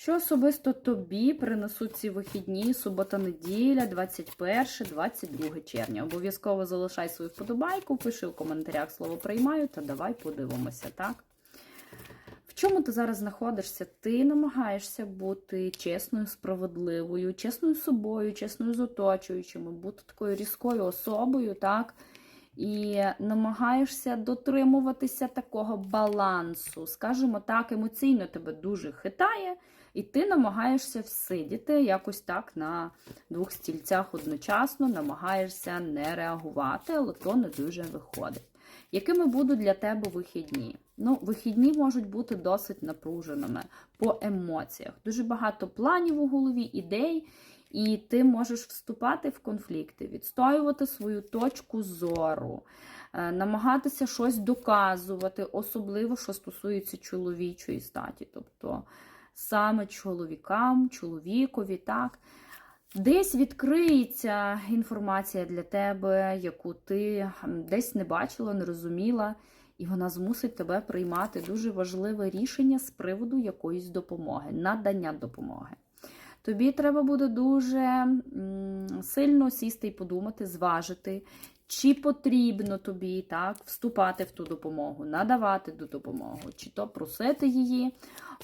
Що особисто тобі принесуть ці вихідні, субота-неділя, 21-22 червня? Обов'язково залишай свою вподобайку, пиши в коментарях слово приймаю та давай подивимося, так? В чому ти зараз знаходишся? Ти намагаєшся бути чесною, справедливою, чесною собою, чесною з оточуючими, бути такою різкою особою, так? І намагаєшся дотримуватися такого балансу. Скажімо так, емоційно тебе дуже хитає, і ти намагаєшся всидіти якось так на двох стільцях одночасно, намагаєшся не реагувати, але то не дуже виходить. Якими будуть для тебе вихідні? Ну, вихідні можуть бути досить напруженими по емоціях. Дуже багато планів у голові, ідей, і ти можеш вступати в конфлікти, відстоювати свою точку зору, е, намагатися щось доказувати, особливо що стосується чоловічої статі, тобто саме чоловікам, чоловікові, так. Десь відкриється інформація для тебе, яку ти десь не бачила, не розуміла, і вона змусить тебе приймати дуже важливе рішення з приводу якоїсь допомоги, надання допомоги. Тобі треба буде дуже сильно сісти і подумати, зважити, чи потрібно тобі так вступати в ту допомогу, надавати ту допомогу, чи то просити її.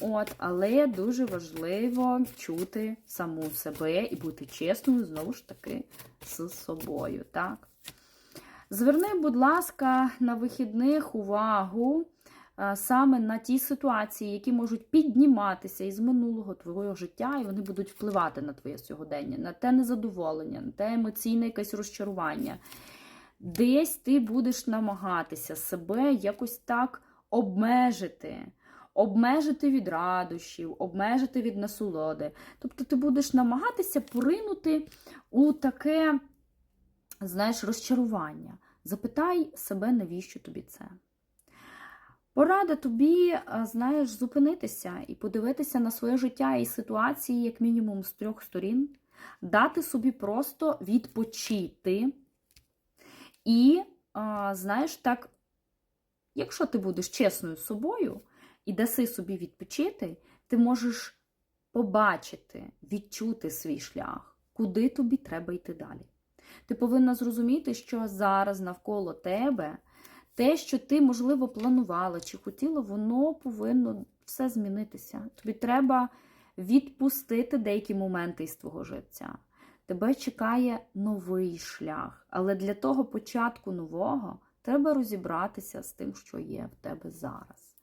От, але дуже важливо чути саму себе і бути чесною знову ж таки з собою. Так? Зверни, будь ласка, на вихідних увагу саме на ті ситуації, які можуть підніматися із минулого твого життя, і вони будуть впливати на твоє сьогодення, на те незадоволення, на те емоційне якесь розчарування. Десь ти будеш намагатися себе якось так обмежити. Обмежити від радощів, обмежити від насолоди. Тобто ти будеш намагатися поринути у таке, знаєш, розчарування. Запитай себе, навіщо тобі це. Порада тобі, знаєш, зупинитися і подивитися на своє життя і ситуації, як мінімум, з трьох сторін, дати собі просто відпочити. І, знаєш, так, якщо ти будеш чесною з собою і даси собі відпочити, ти можеш побачити, відчути свій шлях, куди тобі треба йти далі. Ти повинна зрозуміти, що зараз навколо тебе те, що ти, можливо, планувала чи хотіла, воно повинно все змінитися. Тобі треба відпустити деякі моменти із твого життя. Тебе чекає новий шлях. Але для того початку нового треба розібратися з тим, що є в тебе зараз.